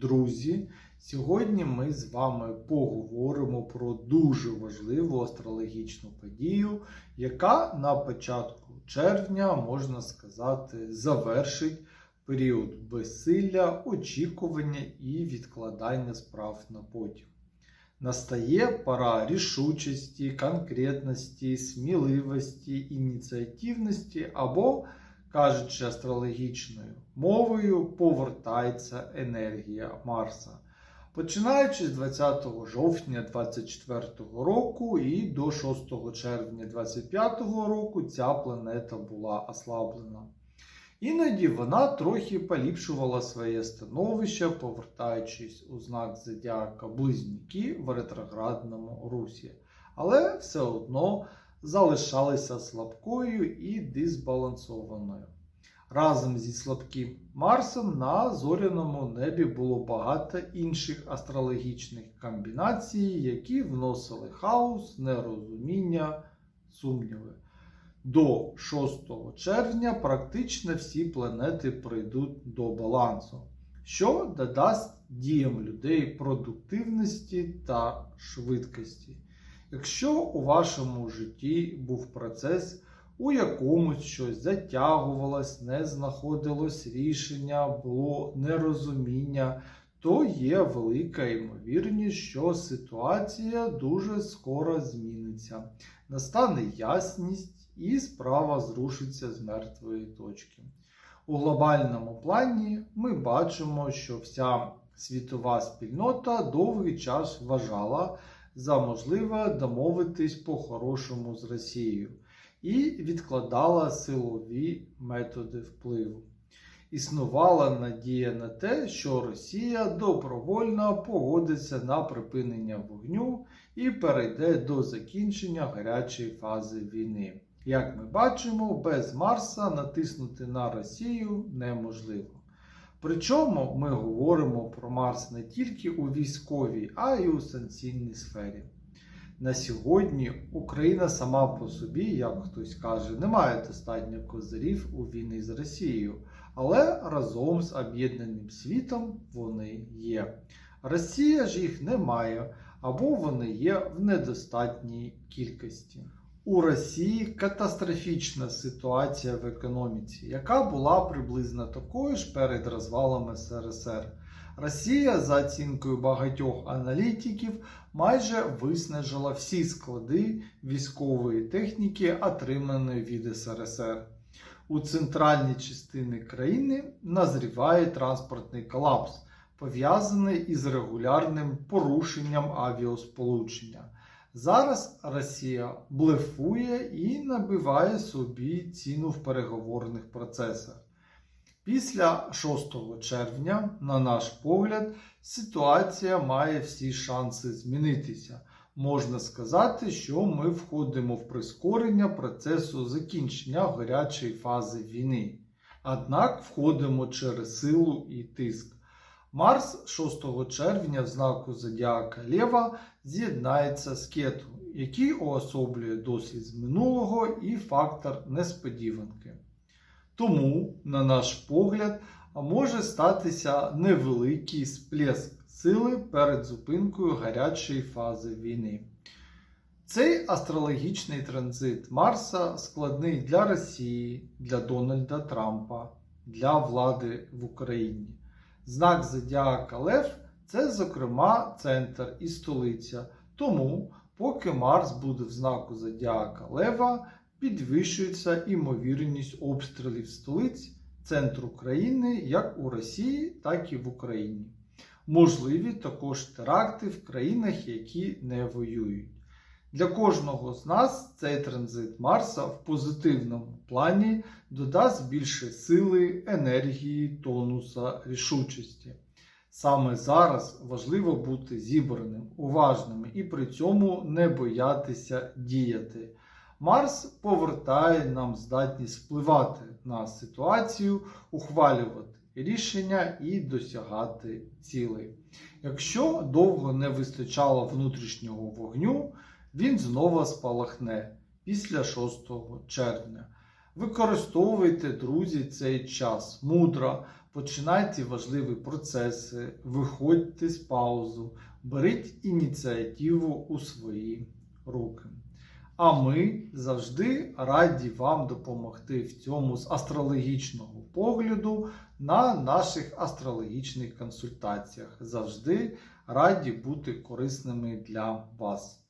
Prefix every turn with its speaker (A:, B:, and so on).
A: Друзі, сьогодні ми з вами поговоримо про дуже важливу астрологічну подію, яка на початку червня, можна сказати, завершить період безсилля, очікування і відкладання справ на потім. Настає пора рішучості, конкретності, сміливості, ініціативності або кажучи астрологічною мовою, повертається енергія Марса. Починаючи з 20 жовтня 2024 року і до 6 червня 2025 року ця планета була ослаблена. Іноді вона трохи поліпшувала своє становище, повертаючись у знак зодіака Близнюки в ретроградному русі, але все одно залишалася слабкою і дисбалансованою. Разом зі слабким Марсом на зоряному небі було багато інших астрологічних комбінацій, які вносили хаос, нерозуміння, сумніви. До 6 червня практично всі планети прийдуть до балансу, що додасть діям людей продуктивності та швидкості. Якщо у вашому житті був процес, у якомусь щось затягувалось, не знаходилось рішення, було нерозуміння, то є велика ймовірність, що ситуація дуже скоро зміниться. Настане ясність і справа зрушиться з мертвої точки. У глобальному плані ми бачимо, що вся світова спільнота довгий час вважала за можливе домовитись по-хорошому з Росією і відкладала силові методи впливу. Існувала надія на те, що Росія добровольно погодиться на припинення вогню і перейде до закінчення гарячої фази війни. Як ми бачимо, без Марса натиснути на Росію неможливо. Причому ми говоримо про Марс не тільки у військовій, а й у санкційній сфері. На сьогодні Україна сама по собі, як хтось каже, не має достатньо козирів у війні з Росією, але разом з об'єднаним світом вони є. Росія ж їх не має, або вони є в недостатній кількості. У Росії катастрофічна ситуація в економіці, яка була приблизно такою ж перед розвалом СРСР. Росія, за оцінкою багатьох аналітиків, майже виснажила всі склади військової техніки, отриманої від СРСР. У центральній частині країни назріває транспортний колапс, пов'язаний із регулярним порушенням авіасполучення. Зараз Росія блефує і набиває собі ціну в переговорних процесах. Після 6 червня, на наш погляд, ситуація має всі шанси змінитися. Можна сказати, що ми входимо в прискорення процесу закінчення гарячої фази війни. Однак входимо через силу і тиск. Марс 6 червня в знаку Зодіака Лєва з'єднається з кету, який уособлює досвід з минулого і фактор несподіванки. Тому, на наш погляд, може статися невеликий сплеск сили перед зупинкою гарячої фази війни. Цей астрологічний транзит Марса складний для Росії, для Дональда Трампа, для влади в Україні. Знак Зодіака Лев це, зокрема, центр і столиця. Тому, поки Марс буде в знаку Зодіака Лева, підвищується імовірність обстрілів столиць центру країни як у Росії, так і в Україні. Можливі також теракти в країнах, які не воюють. Для кожного з нас цей транзит Марса в позитивному плані додасть більше сили, енергії, тонуса, рішучості. Саме зараз важливо бути зібраним, уважним і при цьому не боятися діяти. Марс повертає нам здатність впливати на ситуацію, ухвалювати рішення і досягати цілей. Якщо довго не вистачало внутрішнього вогню, він знову спалахне після 6 червня. Використовуйте, друзі, цей час мудро, починайте важливі процеси, виходьте з паузу, беріть ініціативу у свої руки. А ми завжди раді вам допомогти в цьому з астрологічного погляду на наших астрологічних консультаціях. Завжди раді бути корисними для вас.